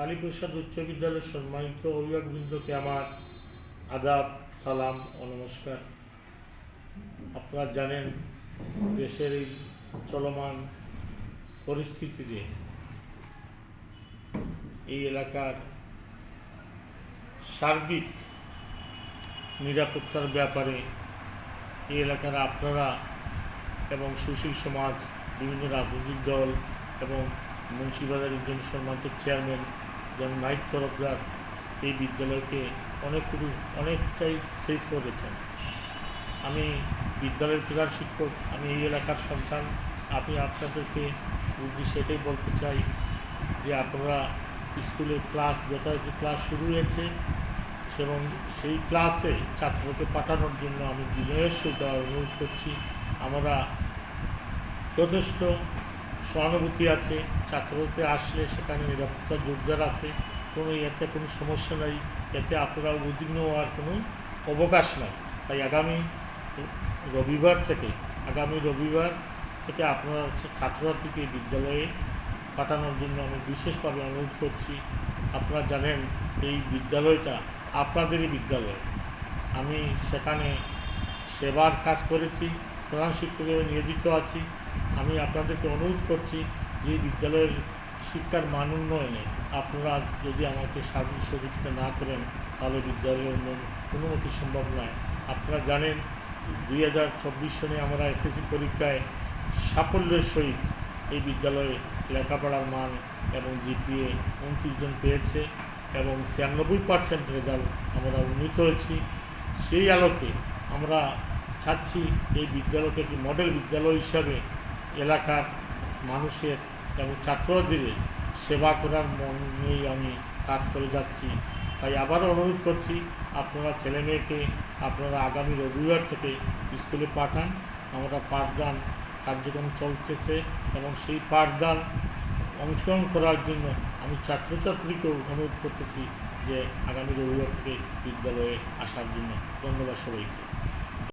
কালীপ্রসাদ উচ্চ বিদ্যালয়ের সম্মানিত অভিভাবকবৃন্দকে আমার আদাব, সালাম ও নমস্কার। আপনারা জানেন, দেশের এই চলমান পরিস্থিতিতে এই এলাকার সার্বিক নিরাপত্তার ব্যাপারে এই এলাকার আপনারা এবং সুশীল সমাজ, বিভিন্ন রাজনৈতিক দল এবং মুন্সিবাজার ইউনিয়ন সম্মানিত চেয়ারম্যান যেমন নাইট তরফদার এই বিদ্যালয়কে অনেকটুকু অনেকটাই সেফ করেছেন আমি বিদ্যালয়ের প্রধান শিক্ষক, আমি এই এলাকার সন্তান। আমি আপনাদেরকে উদ্দেশ্যে এটাই বলতে চাই যে আপনারা স্কুলে ক্লাস, যথাযথ ক্লাস শুরু হয়েছে এবং সেই ক্লাসে ছাত্রকে পাঠানোর জন্য আমি বিনয়ের সহিত অনুরোধ করছি। আমরা যথেষ্ট সহানুভূতি আছে, ছাত্রতে আসলে সেখানে নিরাপত্তা জোরদার আছে, কোনো এতে কোনো সমস্যা নাই এতে আপনারা উদ্বিগ্ন হওয়ার কোনো অবকাশ নাই। তাই আগামী রবিবার থেকে, আগামী রবিবার থেকে আপনারা ছাত্রছাত্রীকে বিদ্যালয়ে পাঠানোর জন্য আমি বিশেষভাবে অনুরোধ করছি, আপনারা জানেন এই বিদ্যালয়টা আপনাদেরই বিদ্যালয়। আমি সেখানে সেবার কাজ করেছি, প্রধান শিক্ষক নিয়োজিত আছি আমি আপনাদেরকে অনুরোধ করছি যে বিদ্যালয়ের শিক্ষার মান উন্নয়নে আপনারা যদি আমাকে সার্বিক সহযোগিতা না করেন তাহলে বিদ্যালয়ের উন্নয়ন কোনো মতে সম্ভব নয়। আপনারা জানেন, দুই হাজার চব্বিশ সনে আমরা এসএসসি পরীক্ষায় সাফল্যের সহিত এই বিদ্যালয়ে লেখাপড়ার মান এবং জিপিএ উনত্রিশ জন পেয়েছে এবং ছিয়ানব্বই পার্সেন্ট রেজাল্ট আমরা উন্নীত হয়েছি। সেই আলোকে আমরা চাচ্ছি এই বিদ্যালয়কে একটি মডেল বিদ্যালয় হিসাবে এলাকার মানুষের এবং ছাত্রদের সেবা করার মন নিয়েই আমি কাজ করে যাচ্ছি। তাই আবারও অনুরোধ করছি, আপনারা ছেলে মেয়েকে আপনারা আগামী রবিবার থেকে স্কুলে পাঠান। আমরা পাঠদান কার্যক্রম চলতেছে এবং সেই পাঠদান অংশগ্রহণ করার জন্য আমি ছাত্রছাত্রীকেও অনুরোধ করতেছি যে আগামী রবিবার থেকে বিদ্যালয়ে আসার জন্য। ধন্যবাদ সবাইকে।